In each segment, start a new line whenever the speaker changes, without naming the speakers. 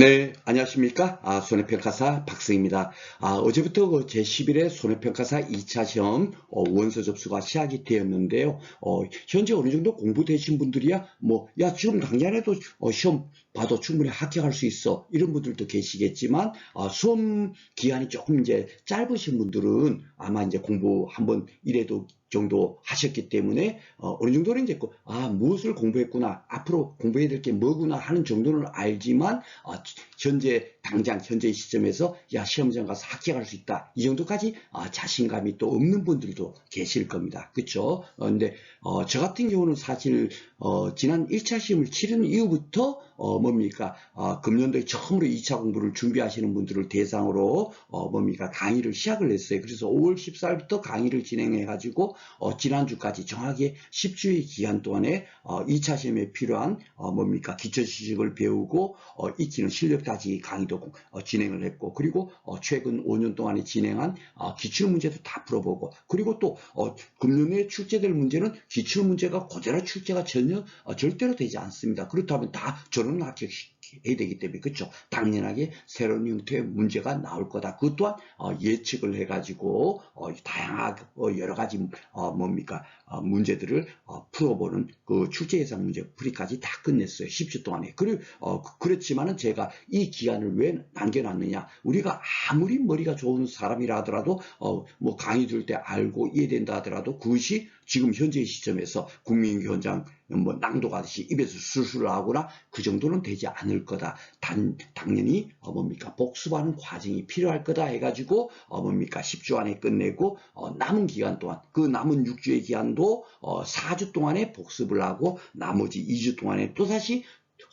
네, 안녕하십니까? 아, 손해평가사 박승입니다. 아, 어제부터 그 제11회 손해평가사 2차 시험 어, 원서 접수가 시작이 되었는데요. 어, 현재 어느 정도 공부되신 분들이야, 뭐, 야, 지금 당장에도 어, 시험 봐도 충분히 합격할 수 있어. 이런 분들도 계시겠지만, 아, 수험 기간이 조금 이제 짧으신 분들은 아마 이제 공부 한번 이래도 정도 하셨기 때문에 어, 느 정도는 이제 그, 아 무엇을 공부했구나 앞으로 공부해야 될 게 뭐구나 하는 정도는 알지만 어, 현재 당장 현재 시점에서 야 시험장 가서 합격할 수 있다. 이 정도까지 아, 자신감이 또 없는 분들도 계실 겁니다. 그렇죠 어, 근데 어, 저 같은 경우는 사실 어, 지난 1차 시험을 치른 이후부터 어, 뭡니까? 어, 금년도에 처음으로 2차 공부를 준비하시는 분들을 대상으로 어, 뭡니까? 강의를 시작을 했어요. 그래서 5월 14일부터 강의를 진행해 가지고 어, 지난주까지 정확히 10주의 기간 동안에 어, 2차 시험에 필요한 어, 뭡니까? 기초 지식을 배우고 어, 익히는 실력까지 강의도 어, 진행을 했고 그리고 어, 최근 5년 동안에 진행한 어, 기출 문제도 다 풀어보고 그리고 또 어, 금년에 출제될 문제는 기출 문제가 그대로 출제가 전혀 어, 절대로 되지 않습니다. 그렇다면 다 저런 합격시 해야 되기 때문에 그렇죠. 당연하게 새로운 형태의 문제가 나올 거다. 그것 또한 어, 예측을 해가지고 어, 다양하게 어, 여러 가지 어, 뭡니까 어, 문제들을 어, 풀어보는 그 출제 예상 문제 풀이까지 다 끝냈어요. 10주 동안에. 그리고 어, 그렇지만은 제가 이 기간을 왜 남겨놨느냐? 우리가 아무리 머리가 좋은 사람이라 하더라도 어, 뭐 강의 들 때 알고 이해된다 하더라도 그것이 지금 현재 시점에서 국민교원장 뭐 낭독하듯이 입에서 술술 나오거나 그 정도는 되지 않을 거다. 단, 당연히 어, 뭡니까 복습하는 과정이 필요할 거다 해가지고 어, 뭡니까 10주 안에 끝내고 어, 남은 기간 동안 그 남은 6주의 기간도 어, 4주 동안에 복습을 하고 나머지 2주 동안에 또 다시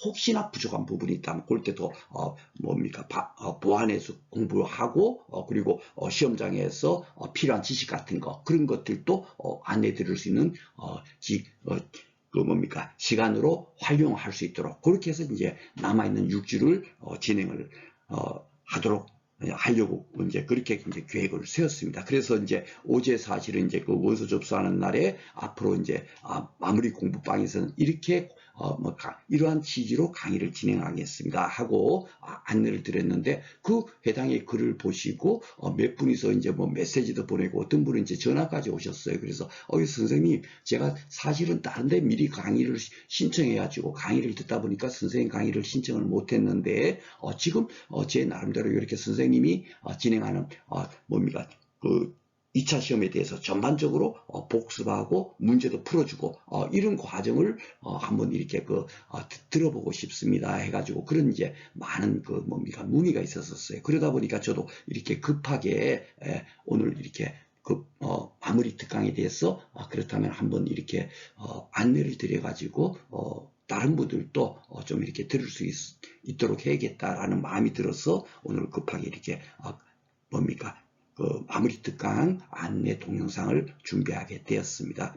혹시나 부족한 부분이 있다면 그럴 때도 어, 뭡니까 바, 어, 보완해서 공부하고 어, 그리고 어, 시험장에서 어, 필요한 지식 같은 거 그런 것들도 어, 안내 드릴 수 있는 어, 기, 어, 그 뭡니까 시간으로 활용할 수 있도록 그렇게 해서 이제 남아있는 6주를 어, 진행을 어, 하도록 하려고 이제 그렇게 이제 계획을 세웠습니다. 그래서 이제 어제 사실은 이제 그 원서 접수하는 날에 앞으로 이제 아, 마무리 공부방에서는 이렇게 어, 뭐 가, 이러한 취지로 강의를 진행하겠습니다 하고 아, 안내를 드렸는데 그 해당의 글을 보시고 어, 몇 분이서 이제 뭐 메시지도 보내고 어떤 분은 이제 전화까지 오셨어요. 그래서 어 선생님 제가 사실은 다른데 미리 강의를 신청해 가지고 강의를 듣다 보니까 선생님 강의를 신청을 못했는데 어, 지금 어, 제 나름대로 이렇게 선생님이 어, 진행하는 어, 뭡니까 그 2차 시험에 대해서 전반적으로 어, 복습하고 문제도 풀어주고 어, 이런 과정을 어, 한번 이렇게 그 들어보고 싶습니다 해가지고 그런 이제 많은 그 뭡니까 문의가 있었었어요. 그러다 보니까 저도 이렇게 급하게 오늘 이렇게 그 어, 마무리 특강에 대해서 어, 그렇다면 한번 이렇게 어, 안내를 드려가지고 어, 다른 분들도 어, 좀 이렇게 들을 수 있, 도록 해야겠다라는 마음이 들어서 오늘 급하게 이렇게 뭡니까 그 마무리 특강 안내 동영상을 준비하게 되었습니다.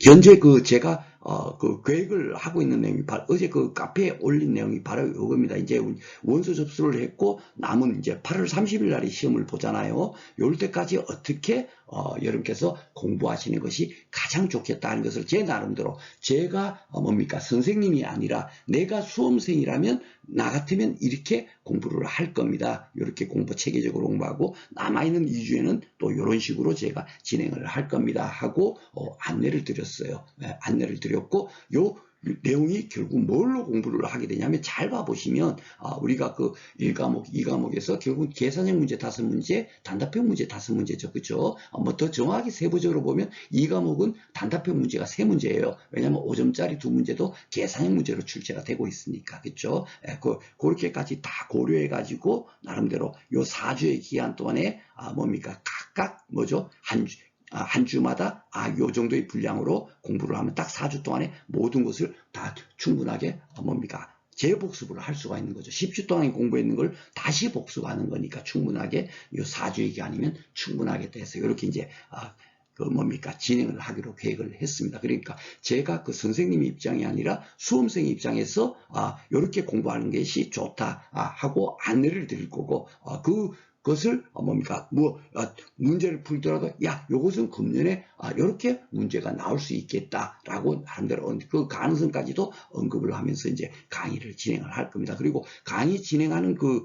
현재 그 제가 어, 그 계획을 하고 있는 내용이 바로 어제 그 카페에 올린 내용이 바로 이겁니다. 이제 원서 접수를 했고 남은 이제 8월 30일 날에 시험을 보잖아요. 요럴 때까지 어떻게 어, 여러분께서 공부하시는 것이 가장 좋겠다는 것을 제 나름대로 제가 어, 뭡니까 선생님이 아니라 내가 수험생이라면 나 같으면 이렇게 공부를 할 겁니다. 이렇게 공부 체계적으로 공부하고 남아있는 2주에는 또 이런 식으로 제가 진행을 할 겁니다. 하고 어, 안내를 드렸어요. 네, 안내를 드렸고 요 내용이 결국 뭘로 공부를 하게 되냐면 잘 봐보시면 아, 우리가 그 1과목, 2과목에서 결국 계산형 문제 다섯 문제, 단답형 문제 다섯 문제죠. 그죠? 아, 뭐더 정확히 세부적으로 보면 2과목은 단답형 문제가 세 문제예요. 왜냐하면 5점짜리 두 문제도 계산형 문제로 출제가 되고 있으니까. 그죠? 예, 그, 그렇게까지 다 고려해가지고 나름대로 요 4주의 기간 동안에 아, 뭡니까? 각각 뭐죠? 한 주, 아, 한 주마다 아, 요 정도의 분량으로 공부를 하면 딱 4주 동안에 모든 것을 다 충분하게 어, 뭡니까? 재복습을 할 수가 있는 거죠. 10주 동안 공부했는 걸 다시 복습하는 거니까 충분하게 요 4주의 기간이면 충분하겠다 해서 이렇게 이제 아, 그 뭡니까 진행을 하기로 계획을 했습니다. 그러니까 제가 그 선생님 입장이 아니라 수험생 입장에서 아 이렇게 공부하는 것이 좋다 아, 하고 안내를 드릴 거고 아, 그 그것을 어, 뭡니까 뭐 아, 문제를 풀더라도 야 요것은 금년에 아, 이렇게 문제가 나올 수 있겠다라고 나름대로 언- 그 가능성까지도 언급을 하면서 이제 강의를 진행을 할 겁니다. 그리고 강의 진행하는 그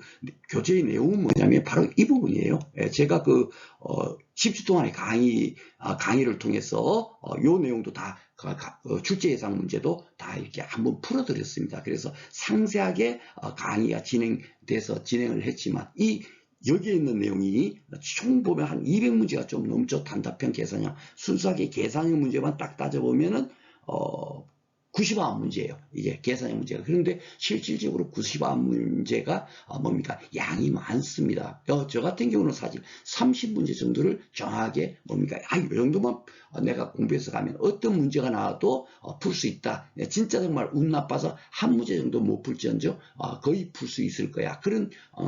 교재의 내용은 뭐냐면 바로 이 부분이에요. 예, 제가 그 어, 10주 동안의 강의 아, 강의를 통해서 어, 요 내용도 다 어, 출제 예상 문제도 다 이렇게 한번 풀어드렸습니다. 그래서 상세하게 어, 강의가 진행돼서 진행을 했지만 이 여기에 있는 내용이 총 보면 한 200문제가 좀 넘죠. 단답형 계산형. 순수하게 계산형 문제만 딱 따져보면은, 어, 90안 문제예요. 이게 계산형 문제가. 그런데 실질적으로 90안 문제가 어, 뭡니까? 양이 많습니다. 어, 저 같은 경우는 사실 30문제 정도를 정확하게 뭡니까? 아, 이 정도만 어, 내가 공부해서 가면 어떤 문제가 나와도 풀 수 있다. 네, 진짜 정말 운 나빠서 한 문제 정도 못 풀지언정 어, 거의 풀 수 있을 거야. 그런 어,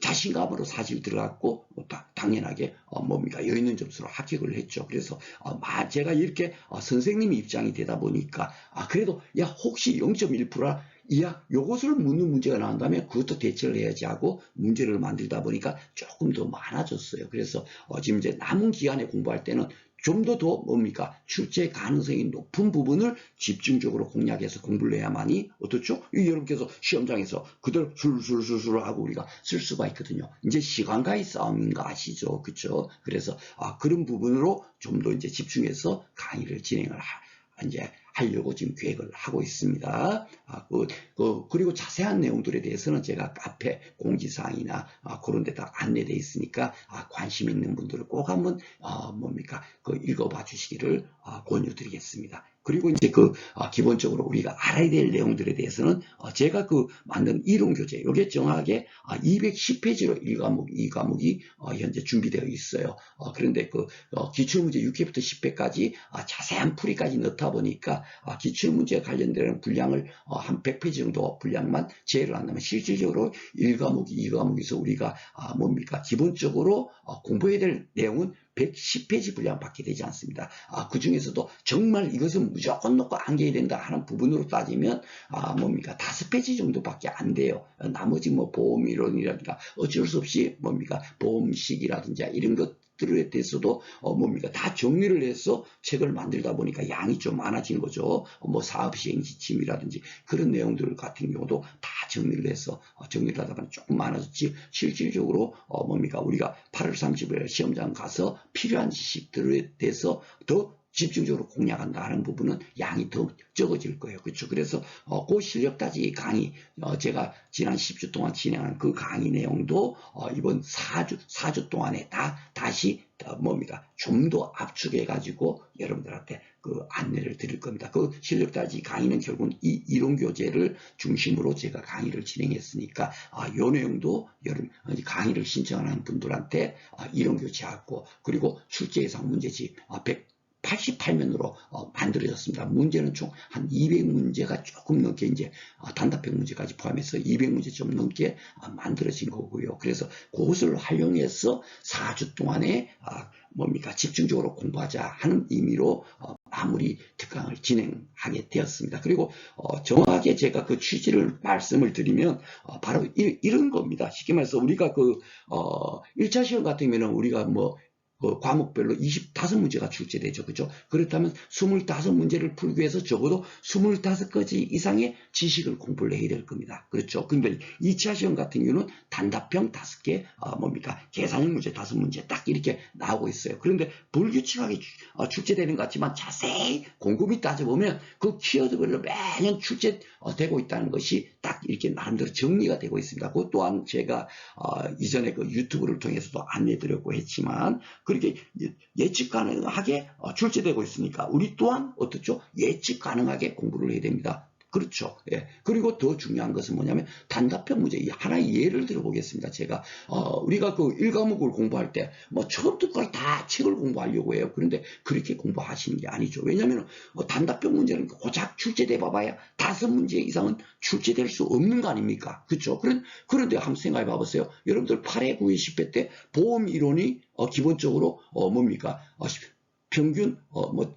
자신감으로 사실 들어갔고 뭐 다- 당연하게 어, 뭡니까 여유 있는 점수로 합격을 했죠. 그래서 어, 마- 제가 이렇게 어, 선생님 입장이 되다 보니까 아 그래도 야 혹시 0.1%라 이야 요것을 묻는 문제가 나온다면 그것도 대처를 해야지 하고 문제를 만들다 보니까 조금 더 많아졌어요. 그래서 어, 지금 이제 남은 기간에 공부할 때는 좀 더 더 뭡니까 출제 가능성이 높은 부분을 집중적으로 공략해서 공부를 해야만이 어떻죠? 이 여러분께서 시험장에서 그대로 술술술술 하고 우리가 쓸 수가 있거든요. 이제 시간과의 싸움인 거 아시죠? 그렇죠? 그래서 아, 그런 부분으로 좀 더 이제 집중해서 강의를 진행을 하, 이제 하려고 지금 계획을 하고 있습니다. 아, 그, 그, 그리고 자세한 내용들에 대해서는 제가 카페 공지사항이나 아, 그런 데 다 안내되어 있으니까 아, 관심 있는 분들은 꼭 한번 아, 뭡니까 그 읽어봐 주시기를 아, 권유드리겠습니다. 그리고 이제 그 아, 기본적으로 우리가 알아야 될 내용들에 대해서는 어, 제가 그 만든 이론 교재 이게 정확하게 아, 210페이지로 1과목, 2과목이 어, 현재 준비되어 있어요. 어, 그런데 그 어, 기출문제 6회부터 10회까지 아, 자세한 풀이까지 넣다 보니까 아, 기출문제에 관련되는 분량을 어, 한 100페이지 정도 분량만 제외를 한다면 실질적으로 1과목, 2과목에서 우리가 아, 뭡니까 기본적으로 어, 공부해야 될 내용은 110페이지 분량밖에 되지 않습니다. 아, 그 중에서도 정말 이것은 무조건 넣고 안겨야 된다 하는 부분으로 따지면 아, 뭡니까 다섯 페이지 정도밖에 안 돼요. 나머지 뭐 보험이론이라든가 어쩔 수 없이 뭡니까 보험식이라든지 이런 것 들에 대해서도 어, 뭡니까? 다 정리를 해서 책을 만들다 보니까 양이 좀 많아진 거죠. 어, 뭐 사업 시행 지침이라든지 그런 내용들 같은 경우도 다 정리를 해서 어, 정리를 하다 보니 조금 많아졌지. 실질적으로 어, 뭡니까? 우리가 8월 30일 시험장 가서 필요한 지식들에 대해서 더 집중적으로 공략한다 하는 부분은 양이 더 적어질 거예요. 그렇죠. 그래서 어, 그 실력 따지 강의 어, 제가 지난 10주 동안 진행한 그 강의 내용도 어, 이번 4주 4주 동안에 다 다시 어, 뭡니까 좀 더 압축해 가지고 여러분들한테 그 안내를 드릴 겁니다. 그 실력 따지 강의는 결국은 이 이론 교재를 중심으로 제가 강의를 진행했으니까 아, 요 내용도 여러분 강의를 신청하는 분들한테 아, 이론 교재하고 그리고 출제 예상 문제집 아, 100 88면으로 어, 만들어졌습니다. 문제는 총 한 200문제가 조금 넘게 이제 어, 단답형 문제까지 포함해서 200문제 좀 넘게 어, 만들어진 거고요. 그래서 그것을 활용해서 4주 동안에 아, 뭡니까 집중적으로 공부하자 하는 의미로 어, 마무리 특강을 진행하게 되었습니다. 그리고 어, 정확하게 제가 그 취지를 말씀을 드리면 어, 바로 이, 런 겁니다. 쉽게 말해서 우리가 그 어, 1차 시험 같은 경우는 우리가 뭐 그 과목별로 25문제가 출제되죠. 그죠? 그렇다면 25문제를 풀기 위해서 적어도 25가지 이상의 지식을 공부를 해야 될 겁니다. 그렇죠? 근데 2차 시험 같은 경우는 단답형 5개, 어, 뭡니까? 계산형 문제 5문제 딱 이렇게 나오고 있어요. 그런데 불규칙하게 어, 출제되는 것 같지만 자세히 곰곰이 따져보면 그 키워드별로 매년 출제되고 있다는 것이 딱 이렇게 나름대로 정리가 되고 있습니다. 그것 또한 제가 어, 이전에 그 유튜브를 통해서도 안내 드렸고 했지만 그 렇게 예측 가능하게 어, 출제되고 있으니까 우리 또한 어떻죠? 예측 가능하게 공부를 해야 됩니다. 그렇죠. 예. 그리고 더 중요한 것은 뭐냐면 단답형 문제. 하나의 예를 들어보겠습니다. 제가 어, 우리가 그 1과목을 공부할 때 뭐 처음부터 다 책을 공부하려고 해요. 그런데 그렇게 공부하시는 게 아니죠. 왜냐하면 뭐 단답형 문제는 고작 출제돼 봐봐야 다섯 문제 이상은 출제될 수 없는 거 아닙니까? 그렇죠. 그런 그런데 한번 생각해 봐보세요. 여러분들 8회, 9회, 10회 때 보험 이론이 어, 기본적으로 어, 뭡니까? 어, 평균 어, 뭐 어,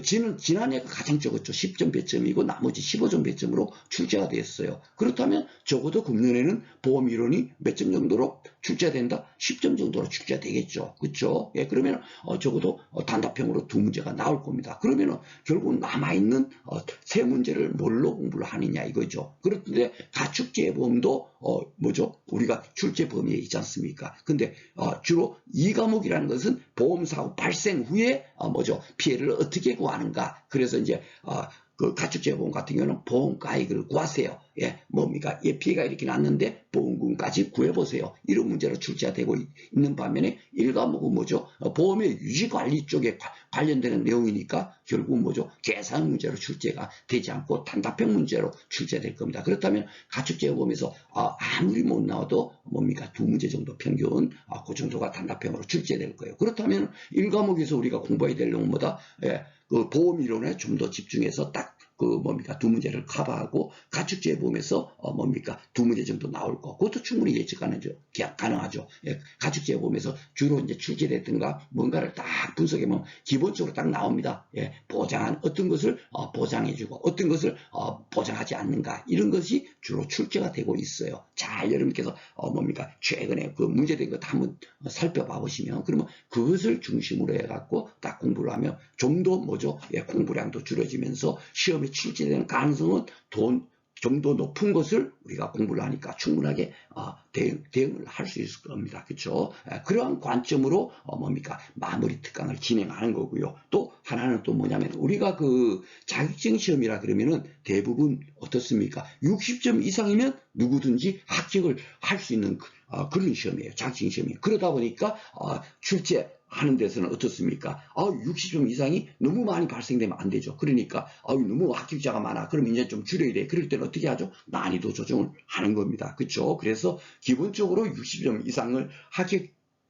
지는 지난해가 가장 적었죠. 10점 배점이고 나머지 15점 배점으로 출제가 됐어요. 그렇다면 적어도 금년에는 보험 이론이 몇 점 정도로 출제된다? 10점 정도로 출제가 되겠죠. 그렇죠? 예, 그러면 어, 적어도 어, 단답형으로 두 문제가 나올 겁니다. 그러면 결국 남아있는 어, 세 문제를 뭘로 공부를 하느냐 이거죠. 그런데 가축재보험도 어, 뭐죠? 우리가 출제 범위에 있지 않습니까? 근데 어, 주로 이 과목이라는 것은 보험사고 발생 후에 어, 뭐죠? 피해를 어떻게 구하는가? 그래서 이제 어, 그 가축재보험 같은 경우는 보험가액을 구하세요. 예, 뭡니까? 예, 피해가 이렇게 났는데 보험금까지 구해보세요. 이런 문제로 출제가 되고 있는 반면에 일과목은 뭐죠? 어, 보험의 유지관리 쪽에 과- 관련되는 내용이니까 결국 뭐죠? 계산 문제로 출제가 되지 않고 단답형 문제로 출제될 겁니다. 그렇다면 가축재보험에서 아, 아무리 못 나와도 뭡니까? 두 문제 정도 평균 아, 그 정도가 단답형으로 출제될 거예요. 그렇다면 일과목에서 우리가 공부해야 될 내용보다 예, 그 보험 이론에 좀 더 집중해서 딱 그 뭡니까 두 문제를 커버하고 가축재보험에서 어 뭡니까 두 문제 정도 나올 거 그것도 충분히 예측 가능하죠. 가능하죠. 예, 가축재보험에서 주로 이제 출제됐던가 뭔가를 딱 분석해 보면 기본적으로 딱 나옵니다. 예, 보장한 어떤 것을 어, 보장해주고 어떤 것을 어, 보장하지 않는가 이런 것이 주로 출제가 되고 있어요. 잘 여러분께서 어 뭡니까 최근에 그 문제된 것 한번 살펴봐 보시면 그러면 그것을 중심으로 해갖고 딱 공부를 하면 좀 더 뭐죠? 예, 공부량도 줄어지면서 시험에 출제되는 가능성은 돈 좀더 높은 것을 우리가 공부를 하니까 충분하게 어, 대응, 대응을 할 수 있을 겁니다. 그렇죠? 그러한 관점으로 어, 뭡니까 마무리 특강을 진행하는 거고요. 또 하나는 또 뭐냐면 우리가 그 자격증 시험이라 그러면은 대부분 어떻습니까? 60점 이상이면 누구든지 합격을 할 수 있는 그, 어, 그런 시험이에요. 자격증 시험이. 그러다 보니까 어, 출제 하는 데서는 어떻습니까? 아, 60점 이상이 너무 많이 발생되면 안 되죠. 그러니까 아, 너무 합격자가 많아. 그럼 이제 좀 줄여야 돼. 그럴 때는 어떻게 하죠? 난이도 조정을 하는 겁니다. 그렇죠? 그래서 기본적으로 60점 이상을 합격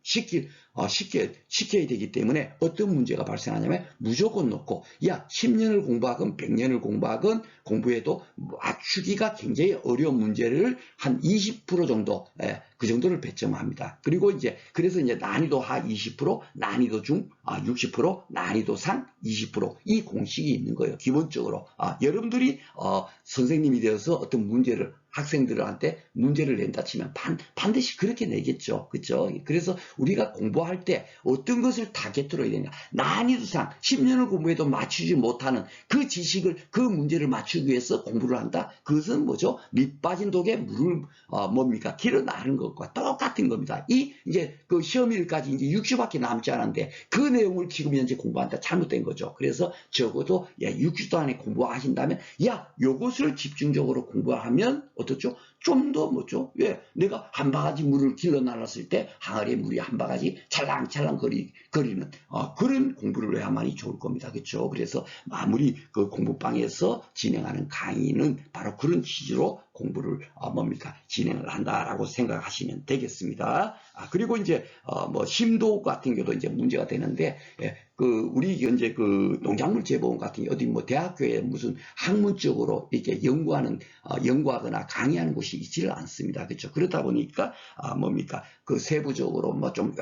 시킬, 어, 쉽게, 시켜야 되기 때문에 어떤 문제가 발생하냐면 무조건 놓고, 야, 10년을 공부하건 100년을 공부하건 공부해도 맞추기가 굉장히 어려운 문제를 한 20% 정도, 예, 그 정도를 배점합니다. 그리고 이제, 그래서 이제 난이도 하 20%, 난이도 중 아, 60%, 난이도 상 20%이 공식이 있는 거예요. 기본적으로. 아, 여러분들이, 어, 선생님이 되어서 어떤 문제를 학생들한테 문제를 낸다 치면 반, 반드시 그렇게 내겠죠. 그죠? 그래서 우리가 공부할 때 어떤 것을 타겟으로 해야 되냐. 난이도상 10년을 공부해도 맞추지 못하는 그 지식을, 그 문제를 맞추기 위해서 공부를 한다. 그것은 뭐죠? 밑 빠진 독에 물을, 어, 뭡니까? 길어 나르는 것과 똑같은 겁니다. 이, 이제 그 시험일까지 이제 60밖에 남지 않았는데 그 내용을 지금 현재 공부한다. 잘못된 거죠. 그래서 적어도 야, 60도 안에 공부하신다면 야, 요것을 집중적으로 공부하면 어떻죠? 좀 더 뭐죠? 왜? 내가 한 바가지 물을 길러 날랐을 때 항아리에 물이 한 바가지 찰랑찰랑 거리, 거리는 어, 그런 공부를 해야만이 좋을 겁니다. 그렇죠? 그래서 마무리 그 공부방에서 진행하는 강의는 바로 그런 취지로 공부를 어, 뭡니까 진행을 한다라고 생각하시면 되겠습니다. 아, 그리고 이제 어, 뭐 심도 같은 경우도 이제 문제가 되는데 예, 그 우리 현재 그 농작물 재보험 같은 게 어디 뭐 대학교에 무슨 학문적으로 이렇게 연구하는 어, 연구하거나 강의하는 곳이 있지를 않습니다. 그렇죠? 그러다 보니까 아, 뭡니까 그 세부적으로 뭐 좀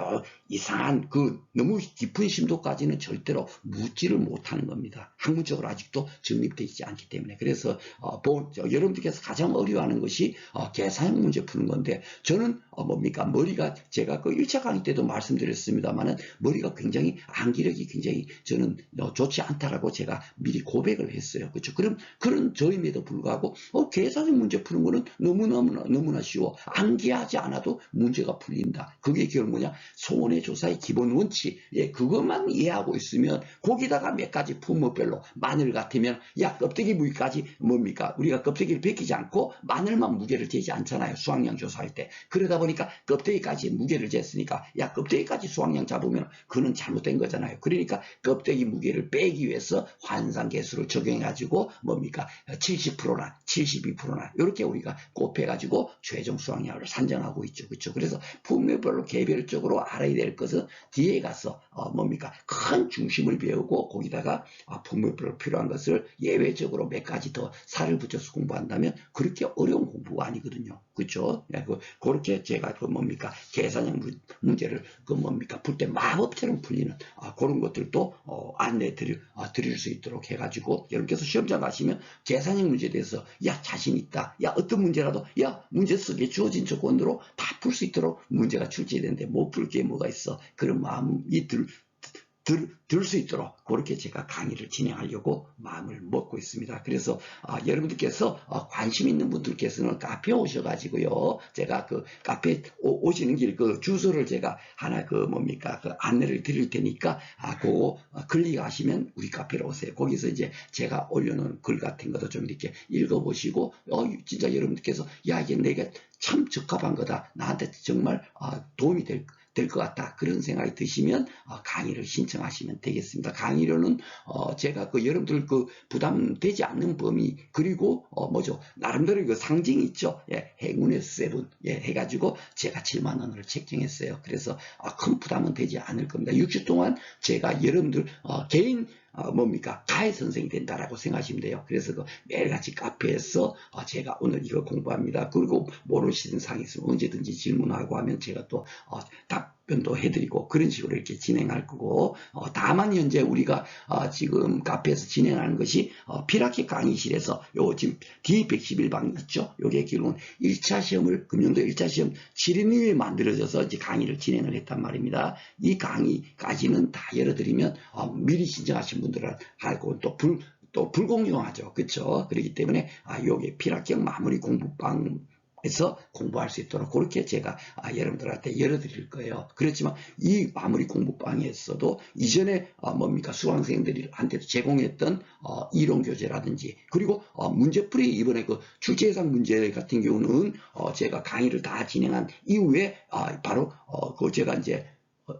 이상한 그 너무 깊은 심도까지는 절대로 묻지를 못하는 겁니다. 학문적으로 아직도 정립되어 있지 않기 때문에 그래서 어, 보, 저, 여러분들께서 가장 어려워하는 것이 어, 계산 문제 푸는 건데 저는 어, 뭡니까 머리가 제가 그 1차 강의 때도 말씀드렸습니다만은 머리가 굉장히 암기력이 굉장히 저는 어, 좋지 않다라고 제가 미리 고백을 했어요. 그렇죠? 그럼 그런 저임에도 불구하고 어, 계산 문제 푸는 거는 너무너무나 너무나 쉬워. 암기하지 않아도 문제가 풀린다. 그게 결국 뭐냐? 소원의 조사의 기본 원칙. 예, 그것만 이해하고 있으면 거기다가 몇 가지 품목별로 마늘 같으면 야 껍데기 무게까지 뭡니까? 우리가 껍데기를 벗기지 않고 마늘만 무게를 재지 않잖아요. 수확량 조사할 때. 그러다 보니까 껍데기까지 무게를 쟀으니까 야 껍데기까지 수확량 잡으면 그는 잘못된 거잖아요. 그러니까 껍데기 무게를 빼기 위해서 환산 계수를 적용해 가지고 뭡니까? 70%나 72%나 이렇게 우리가 곱해 가지고 최종 수확량을 산정하고 있죠. 그렇죠? 그래서 품목별로 개별적으로 알아야 될 것은 뒤에 가서 어, 뭡니까? 큰 중심을 배우고 거기다가 아, 품목별로 필요한 것을 예외적으로 몇 가지 더 살을 붙여서 공부한다면 그렇게 어려운 공부가 아니거든요. 그렇죠? 예, 그, 그렇게 제가 그 뭡니까 계산형 문- 문제를 그 뭡니까 풀 때 마법처럼 풀리는 아, 그런 것들도 어, 안내 드릴 아, 드릴 수 있도록 해가지고 여러분께서 시험장 가시면 계산형 문제에 대해서 야 자신 있다 야 어떤 문제라도 야 문제 속에 주어진 조건으로 다 풀 수 있도록 문제가 출제되는데 못 풀 게 뭐가 있어? 그런 마음이 들 들 수 있도록 그렇게 제가 강의를 진행하려고 마음을 먹고 있습니다. 그래서 아, 여러분들께서 어, 관심 있는 분들께서는 카페 오셔가지고요. 제가 그 카페 오, 오시는 길 그 주소를 제가 하나 그 뭡니까 그 안내를 드릴 테니까 아 그거 어, 클릭하시면 우리 카페로 오세요. 거기서 이제 제가 올려놓은 글 같은 것도 좀 이렇게 읽어보시고 어 진짜 여러분들께서 야 이게 내가 참 적합한 거다. 나한테 정말 아, 도움이 될 될 것 같다. 그런 생각이 드시면 어, 강의를 신청하시면 되겠습니다. 강의료는 어, 제가 그 여러분들 그 부담되지 않는 범위 그리고 어, 뭐죠 나름대로 그 상징이 있죠. 예, 행운의 세븐 예, 해가지고 제가 7만 원을 책정했어요. 그래서 아, 큰 부담은 되지 않을 겁니다. 6주 동안 제가 여러분들 어, 개인 어, 뭡니까 가해 선생이 된다라고 생각하시면 돼요. 그래서 그 매일같이 카페에서 어, 제가 오늘 이거 공부합니다. 그리고 모르시는 상이 있으면 언제든지 질문하고 하면 제가 또 어, 답 변도 해드리고 그런 식으로 이렇게 진행할 거고 어, 다만 현재 우리가 어, 지금 카페에서 진행하는 것이 어, 피라키 강의실에서 요 지금 D111방 있죠. 요게 결국은 1차 시험을 금년도 1차 시험 7인 이후에 만들어져서 이제 강의를 진행을 했단 말입니다. 이 강의까지는 다 열어드리면 어, 미리 신청하신 분들은 알고 또 불, 또 불공정하죠. 그렇죠? 그렇기 때문에 아, 요게 피라키형 마무리 공부방 에서 공부할 수 있도록 그렇게 제가 아, 여러분들한테 열어드릴 거예요. 그렇지만 이 마무리 공부방에서도 이전에 어, 뭡니까 수강생들한테도 제공했던 어, 이론 교재라든지 그리고 어, 문제풀이 이번에 그 출제 예상 문제 같은 경우는 어, 제가 강의를 다 진행한 이후에 아, 바로 어, 그 제가 이제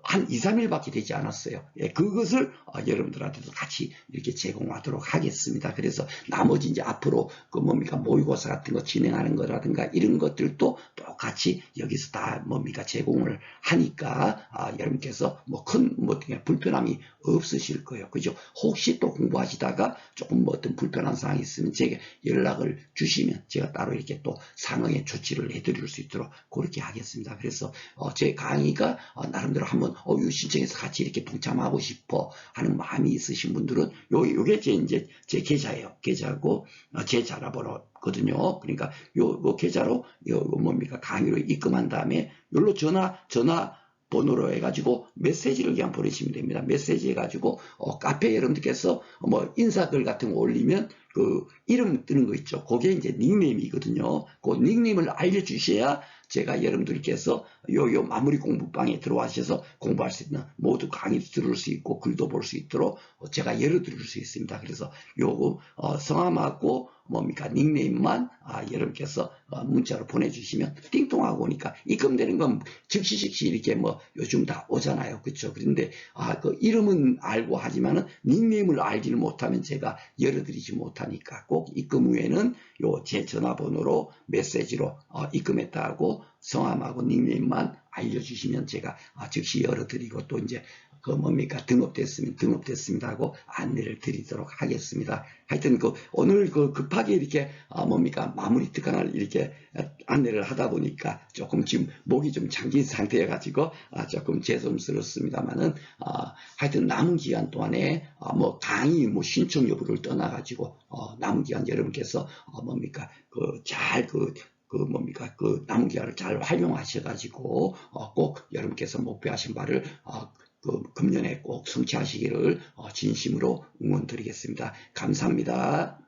한 2, 3일밖에 되지 않았어요. 예, 그것을 어, 여러분들한테도 같이 이렇게 제공하도록 하겠습니다. 그래서 나머지 이제 앞으로 그 뭡니까 모의고사 같은 거 진행하는 거라든가 이런 것들도 똑같이 여기서 다 뭡니까 제공을 하니까 아, 여러분께서 뭐큰뭐 어떻게 불편함이 없으실 거예요. 그죠? 혹시 또 공부하시다가 조금 뭐 어떤 불편한 사항이 있으면 제게 연락을 주시면 제가 따로 이렇게 또 상응의 조치를 해드릴 수 있도록 그렇게 하겠습니다. 그래서 어, 제 강의가 어, 나름대로 한번 어, 요 신청해서 같이 이렇게 동참하고 싶어 하는 마음이 있으신 분들은 요 요게 제 이제 제 계좌예요. 계좌고 어, 제 전화번호거든요. 그러니까 요, 요 계좌로 요, 요 뭡니까 강의로 입금한 다음에 요로 전화 전화 번호로 해가지고 메시지를 그냥 보내시면 됩니다. 메시지 해가지고 어, 카페 여러분들께서 뭐 인사글 같은 거 올리면 그 이름 뜨는 거 있죠. 그게 이제 닉네임이거든요. 그 닉네임을 알려주셔야 제가 여러분들께서 요, 요 마무리 공부방에 들어와셔서 공부할 수 있는 모두 강의도 들을 수 있고 글도 볼 수 있도록 제가 열어드릴 수 있습니다. 그래서 요거 어, 성함하고 뭡니까 닉네임만 아, 여러분께서 어, 문자로 보내주시면 띵동하고 오니까 입금되는 건 즉시 즉시 이렇게 뭐 요즘 다 오잖아요. 그렇죠? 그런데 아, 그 이름은 알고 하지만은 닉네임을 알지를 못하면 제가 열어드리지 못 하니까 꼭 입금 후에는 요 제 전화번호로 메시지로 어, 입금했다 하고 성함하고 닉네임만 알려주시면 제가 아, 즉시 열어드리고 또 이제 그 뭡니까? 등업됐으면 등업됐습니다 하고 안내를 드리도록 하겠습니다. 하여튼 그 오늘 그 급하게 이렇게 아 뭡니까? 마무리 특강을 이렇게 안내를 하다 보니까 조금 지금 목이 좀 잠긴 상태여 가지고 아 조금 죄송스럽습니다만은 아 하여튼 남은 기간 동안에 아 뭐 강의 뭐 신청 여부를 떠나 가지고 어 남은 기간 여러분께서 어 뭡니까? 그잘그 그 뭡니까? 그 남은 기간을 잘 활용하셔가지고 어, 꼭 여러분께서 목표하신 바를 어, 그 금년에 꼭 성취하시기를 어, 진심으로 응원드리겠습니다. 감사합니다.